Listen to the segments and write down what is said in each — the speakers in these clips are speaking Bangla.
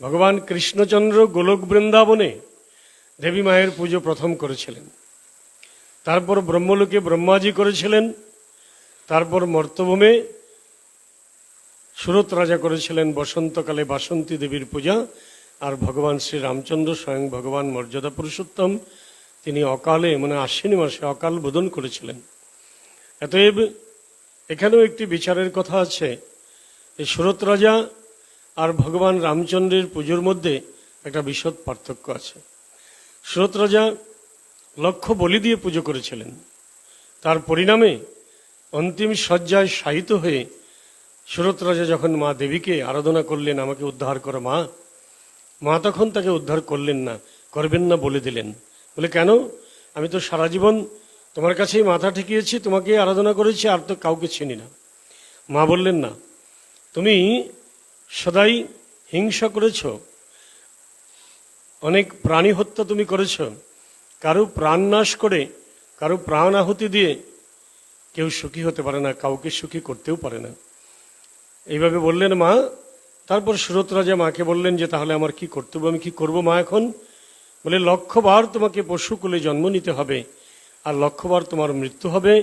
ভগবান কৃষ্ণচন্দ্র গোলক বৃন্দাবনে দেবী মায়ের পুজো প্রথম করেছিলেন। তারপর ব্রহ্মলোকে ব্রহ্মাজি করেছিলেন। তারপর মর্তভূমে সুরত রাজা করেছিলেন বসন্তকালে বাসন্তী দেবীর পূজা। আর ভগবান শ্রী রামচন্দ্র স্বয়ং ভগবান মর্যাদা পুরুষোত্তম, তিনি অকালে মানে আশ্বিনী মাসে অকাল বোধন করেছিলেন। অতএব এখানেও একটি বিচারের কথা আছে। এই সুরত রাজা আর ভগবান রামচন্দ্রের পুজোর মধ্যে একটা বিশদ পার্থক্য আছে। সুরত রাজা লক্ষ বলি দিয়ে পুজো করেছিলেন। তার পরিণামে অন্তিম শয্যায় শায়িত হয়ে সুরত রাজা যখন মা দেবীকে আরাধনা করলেন, আমাকে উদ্ধার করো মা। মা তখন তাকে উদ্ধার করলেন না, করবেন না, বলে দিলেন। বলে, কেন? আমি তো সারা জীবন তোমার কাছেই মাথা ঠেকিয়েছি তোমাকে আরাধনা করেছি, আর তো কাউকে চিনি না। মা বললেন, না, তুমি সদাই হিংসা করেছ? অনেক প্রাণী হত্যা তুমি করেছ। কারও প্রাণ নাশ করে, কারও প্রাণ আহুতি দিয়ে কেউ সুখী হতে পারে না, কাউকে সুখী করতেও পারে না। এইভাবে বললেন মা, তারপর সুরত রাজা মাকে বললেন যে, তাহলে আমার কি কর্তব্য? আমি কি করব মা এখন? বলে লক্ষবার তোমাকে পশুকুলে জন্ম নিতে হবে, আর লক্ষবার তোমার মৃত্যু হবে,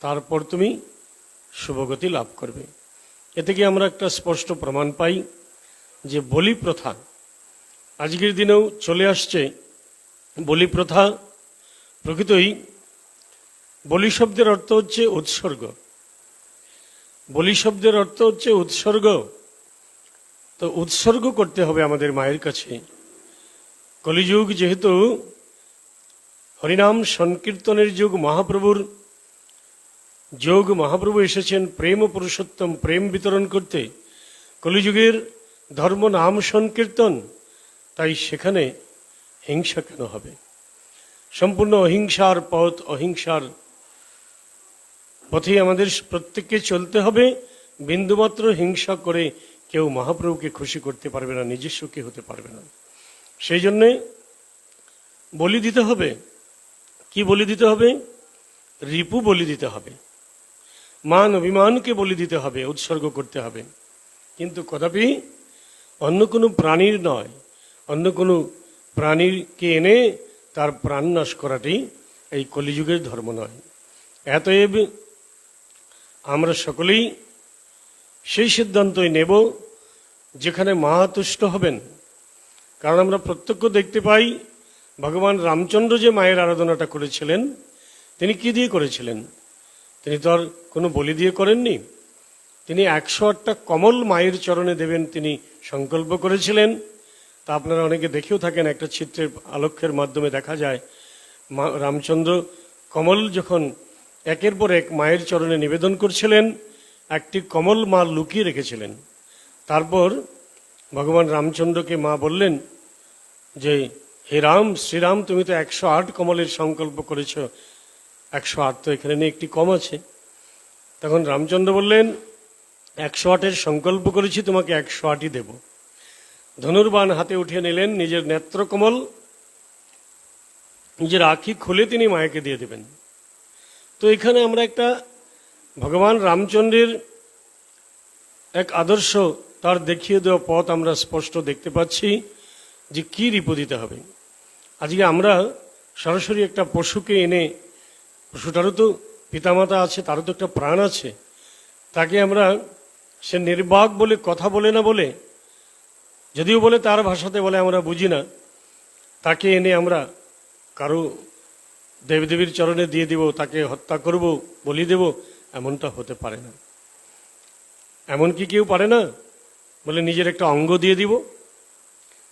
তারপর তুমি শুভগতি লাভ করবে। এ থেকে আমরা একটা স্পষ্ট প্রমাণ পাই যে বলি প্রথা আজকের দিনেও চলে আসছে বলি প্রথা। প্রকৃতই বলি শব্দের অর্থ হচ্ছে উৎসর্গ। বলি শব্দের অর্থ হচ্ছে উৎসর্গ। তো উৎসর্গ করতে হবে আমাদের মায়ের কাছে। কলিযুগ যেহেতু হরিনাম সংকীর্তনের যুগ মহাপ্রভুর যোগ মহাপ্রভু এসেছেন, প্রেম পুরুষোত্তম, প্রেম বিতরণ করতে। কলিযুগের ধর্ম নাম সংকীর্তন, তাই সেখানে হিংসা কেন হবে? সম্পূর্ণ অহিংসার পথ, অহিংসার পথে আমাদের প্রত্যেককে চলতে হবে। বিন্দুমাত্র হিংসা করে কেউ মহাপ্রভুকে খুশি করতে পারবে না, নিজের সুখী হতে পারবে না। সেই জন্যে বলি দিতে হবে। কি বলি দিতে হবে? রিপু বলি দিতে হবে। মান অভিমানকে বলি দিতে হবে, উৎসর্গ করতে হবে। কিন্তু কদাপি অন্য কোনো প্রাণীর নয়, অন্য কোনো প্রাণীকে এনে তার প্রাণ নাশ করাটি এই কলিযুগের ধর্ম নয়। এতএব আমরা সকলেই সেই সিদ্ধান্তই নেব যেখানে মা তুষ্ট হবেন। কারণ আমরা প্রত্যক্ষ দেখতে পাই, ভগবান রামচন্দ্র যে মায়ের আরাধনাটা করেছিলেন, তিনি কি দিয়ে করেছিলেন? তিনি তো আর কোনো বলি দিয়ে করেননি। তিনি একশো আটটা কমল মায়ের চরণে দেবেন তিনি সংকল্প করেছিলেন। তা আপনারা অনেকে দেখেও থাকেন, একটা চিত্রের আলোকের মাধ্যমে দেখা যায় রামচন্দ্র কমল যখন একের পর এক মায়ের চরণে নিবেদন করছিলেন, একটি কমল মা লুকিয়ে রেখেছিলেন। তারপর ভগবান রামচন্দ্রকে মা বললেন যে, হে রাম, শ্রীরাম, তুমি তো একশো আট কমলের সংকল্প করেছ একশো আট তো এখানে নেই একটি কম আছে। তখন রামচন্দ্র বললেন, একশো আটের সংকল্প করেছি, তোমাকে একশো আটই দেব। ধনুর্বাণ হাতে উঠিয়ে নিলেন, নিজের নেত্রকমল, নিজের আখি খুলে তিনি মায়েকে দিয়ে দেবেন। তো এখানে আমরা একটা ভগবান রামচন্দ্রের এক আদর্শ, তার দেখিয়ে দেওয়া পথ আমরা স্পষ্ট দেখতে পাচ্ছি যে কি রিপো দিতে হবে। আজকে আমরা সরাসরি একটা পশুকে এনে পশুটারও তো পিতামাতা আছে, তারও তো একটা প্রাণ আছে। তাকে আমরা সে নির্বাক বলে, কথা বলে না বলে, যদিও বলে তার ভাষাতে বলে আমরা বুঝি না, তাকে এনে আমরা কারও দেবদেবীর চরণে দিয়ে দিব, তাকে হত্যা করব, বলি দেব, এমনটা হতে পারে না। এমন কি কেউ পারে না, বলে নিজের একটা অঙ্গ দিয়ে দিব।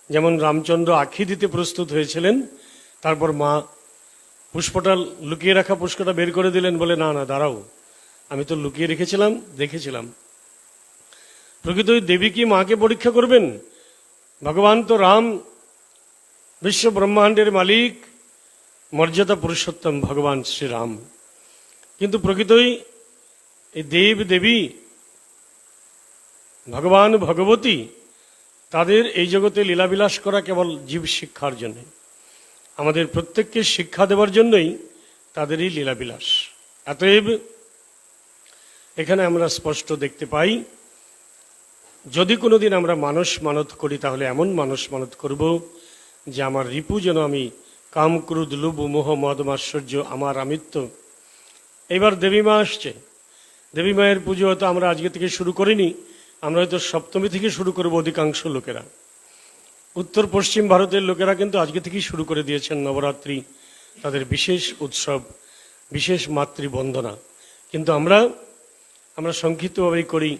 যেমন রামচন্দ্র আখি দিতে প্রস্তুত হয়েছিলেন, তারপর মা পুষ্পটা লুকিয়ে রাখা পুষ্পটা বের করে দিলেন বলে, না না, দাঁড়াও। আমি তো লুকিয়ে রেখেছিলাম, দেখেছিলাম। প্রকৃত দেবী কি মাকে পরীক্ষা করবেন? ভগবান তো রাম, বিশ্ব ব্রহ্মাণ্ডের মালিক, মর্যাদা পুরুষোত্তম ভগবান শ্রীরাম। কিন্তু প্রকৃতই এই দেব দেবী, ভগবান ভগবতী, তাদের এই জগতে লীলাবিলাস করা কেবল জীব শিক্ষার জন্য। আমাদের প্রত্যেককে শিক্ষা দেওয়ার জন্যই তাদেরই লীলাবিলাস। অতএব এখানে আমরা স্পষ্ট দেখতে পাই, যদি কোনোদিন আমরা মানুষ মানত করি, তাহলে এমন মানুষ মানত করব যে আমার রিপু যেন আমি কাম ক্রুদ লুবু মোহ মদ আমার আমিত্ব। এবার দেবী মা আসছে। দেবী মায়ের পুজো হয়তো আমরা আজকে থেকে শুরু করিনি, আমরা হয়তো সপ্তমী থেকে শুরু করব অধিকাংশ লোকেরা। উত্তর পশ্চিম ভারতের লোকেরা কিন্তু আজকে থেকেই শুরু করে দিয়েছেন নবরাত্রি, তাদের বিশেষ উৎসব, বিশেষ মাতৃবন্দনা। কিন্তু আমরা আমরা সংক্ষিপ্তভাবেই করি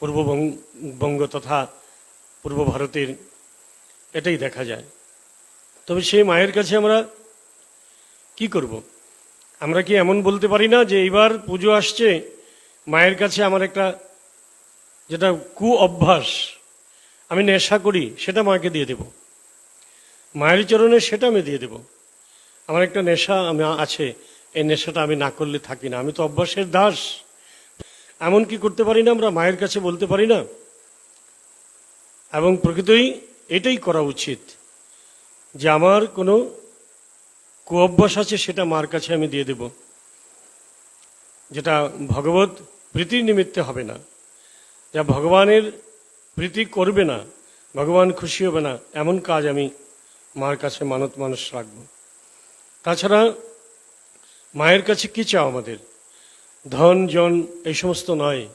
পূর্ববঙ্গ তথা পূর্ব ভারতের, এটাই দেখা যায়। তবে সেই মায়ের কাছে আমরা কি করব? আমরা কি এমন বলতে পারি না যে এইবার পুজো আসছে, মায়ের কাছে আমার একটা যেটা কু অভ্যাস আমি নেশা করি, সেটা মাকে দিয়ে দেব। মায়ের চরণে সেটা আমি দিয়ে দেব। আমার একটা নেশা আমি আছে, এই নেশাটা আমি না করলে থাকি না। আমি তো অভ্যাসের দাস। এমন কি করতে পারি না আমরা? মায়ের কাছে বলতে পারি না? এবং প্রকৃতই এটাই করা উচিত যে আমার কোনো কু অভ্যাস আছে, সেটা মার কাছে আমি দিয়ে দেব। যেটা ভগবত প্রীতির নিমিত্তে হবে না। যা ভগবানের প্রীতি করবে না, ভগবান খুশি হবে না, এমন কাজ আমি মার কাছে মানত মানুষ রাখব। তাছাড়া মায়ের কাছে কি চাও আমাদের? ধন, জন, এই সমস্ত নয়।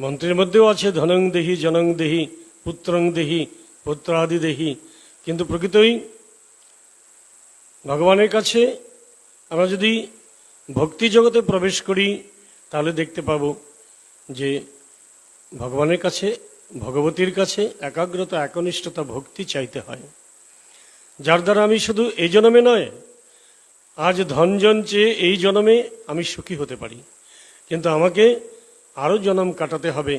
মন্ত্রের মধ্যেও আছে, ধনং দেহি, জনং দেহি, পুত্রং দেহি, পুত্রাদি দেহি। কিন্তু প্রকৃতই ভগবানের কাছে আমরা যদি ভক্তি জগতে প্রবেশ করি, তাহলে দেখতে পাবো যে ভগবানের কাছে ভগবতীর কাছে একাগ্রতা, একনিষ্ঠতা, ভক্তি চাইতে হয়। যার দ্বারা আমি শুধু এই জন্মে নয়, আজ ধনজন চেয়ে এই জন্মে আমি সুখী হতে পারি। কিন্তু আমাকে আরও জন্ম কাটাতে হবে।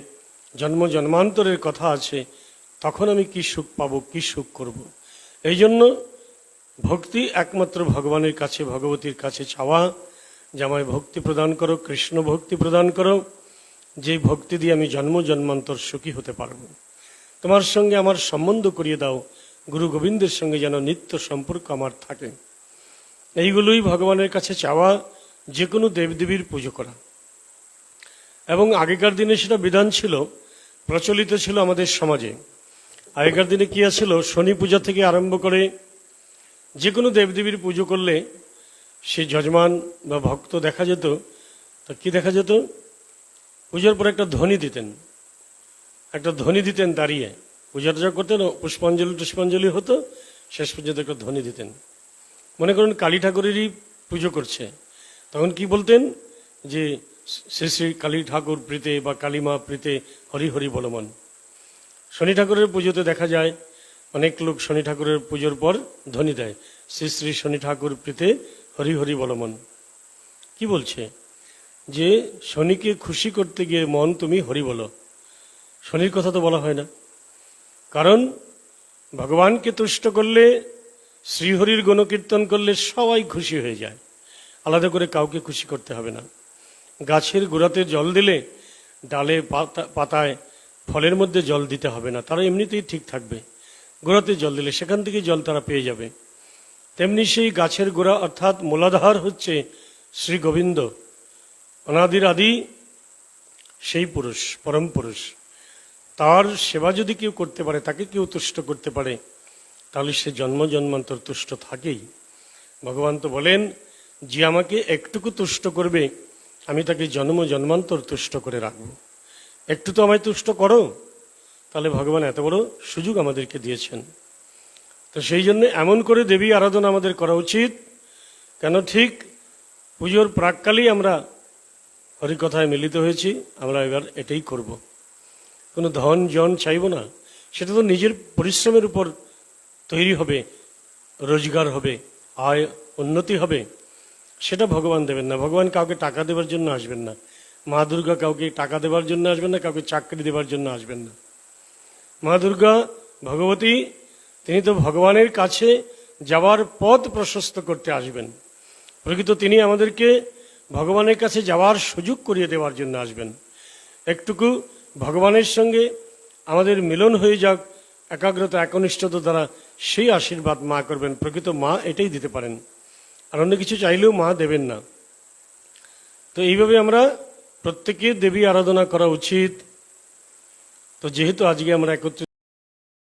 জন্ম জন্মান্তরের কথা আছে, তখন আমি কি সুখ পাবো, কি সুখ করব। এই জন্য ভক্তি একমাত্র ভগবানের কাছে, ভগবতীর কাছে চাওয়া। যে আমায় ভক্তি প্রদান করো, কৃষ্ণ ভক্তি প্রদান করো। যে ভক্তি দিয়ে আমি জন্ম জন্মান্তর সুখী হতে পারব। তোমার সঙ্গে আমার সম্বন্ধ করিয়ে দাও, গুরু গোবিন্দের সঙ্গে যেন নিত্য সম্পর্ক আমার থাকে। এইগুলোই ভগবানের কাছে চাওয়া যে কোনো দেবদেবীর পুজো করা। এবং আগেকার দিনে সেটা বিধান ছিল, প্রচলিত ছিল আমাদের সমাজে। আগেকার দিনে কি আছিল, শনি পূজা থেকে আরম্ভ করে যে কোনো দেবদেবীর পুজো করলে সে যজমান বা ভক্ত দেখা যেত। তা কি দেখা যেত? পুজোর পর একটা ধ্বনি দিতেন। একটা ধ্বনি দিতেন দাঁড়িয়ে। পূজা টুজা করতেন পুষ্পাঞ্জলি টুষ্পাঞ্জলি হতো, শেষ পর্যন্ত একটা ধ্বনি দিতেন। মনে করুন, কালী ঠাকুরেরই পুজো করছে। তখন কি বলতেন? যে, শ্রী শ্রী কালী ঠাকুর প্রীতে বা কালীমা প্রীতে হরি হরি বলমান। শনি ঠাকুরের পুজোতে দেখা যায়, অনেক লোক শনি ঠাকুরের পুজোর পর ধ্বনি দেয়। শ্রী শ্রী শনি ঠাকুর প্রীতে হরি হরি বলমন। কি বলছে? যে শনিকে খুশি করতে গিয়ে মন তুমি হরি বলো। শনির কথা তো বলা হয় না। কারণ ভগবানকে তুষ্ট করলে, শ্রীহরির গণকীর্তন করলে সবাই খুশি হয়ে যায়। আলাদা করে কাউকে খুশি করতে হবে না। গাছের গোড়াতে জল দিলে ডালে পাতা পাতায় ফলের মধ্যে জল দিতে হবে না। তারা এমনিতেই ঠিক থাকবে। গোড়াতে জল দিলে সেখান থেকে জল তারা পেয়ে যাবে। তেমনি সেই গাছের গোড়া অর্থাৎ মূলাধার হচ্ছে শ্রী গোবিন্দ। অনাদির আদি সেই পুরুষ, পরম পুরুষ। তার সেবা যদি কেউ করতে পারে, তাকে কেউ তুষ্ট করতে পারে, তাহলে সে জন্ম জন্মান্তর তুষ্ট থাকেই। ভগবান তো বলেন, যে আমাকে একটুকু তুষ্ট করবে, আমি তাকে জন্ম জন্মান্তর তুষ্ট করে রাখব। একটু তো আমায় তুষ্ট করো। তাহলে ভগবান এত বড় সুযোগ আমাদেরকে দিয়েছেন। তো সেই জন্য এমন করে দেবী আরাধনা আমাদের করা উচিত। কেন ঠিক? পুজোর প্রাককালেই আমরা হরিকথায় মিলিত হয়েছি, আমরা এবার এটাই করব। কোনো ধন, জন চাইব না। সেটা তো নিজের পরিশ্রমের উপর তৈরি হবে, রোজগার হবে, আয়, উন্নতি হবে। সেটা ভগবান দেবেন না। ভগবান কাউকে টাকা দেওয়ার জন্য আসবেন না। মা দুর্গা কাউকে টাকা দেওয়ার জন্য আসবেন না, কাউকে চাকরি দেওয়ার জন্য আসবেন না। মা দুর্গা, ভগবতী, তিনি তো ভগবানের কাছে যাওয়ার পথ প্রশস্ত করতে আসবেন। প্রকৃত তিনি আমাদেরকে ভগবানের কাছে যাওয়ার সুযোগ করিয়ে দেওয়ার জন্য আসবেন। একটুকু ভগবানের সঙ্গে আমাদের মিলন হয়ে যাক, একাগ্রতা, একনিষ্ঠতা দ্বারা সেই আশীর্বাদ মা করবেন। প্রকৃত মা এটাই দিতে পারেন। আর অন্য কিছু চাইলেও মা দেবেন না। তো এইভাবে আমরা প্রত্যেকে দেবী আরাধনা করা উচিত। তো যেহেতু আজকে আমরা একত্রিত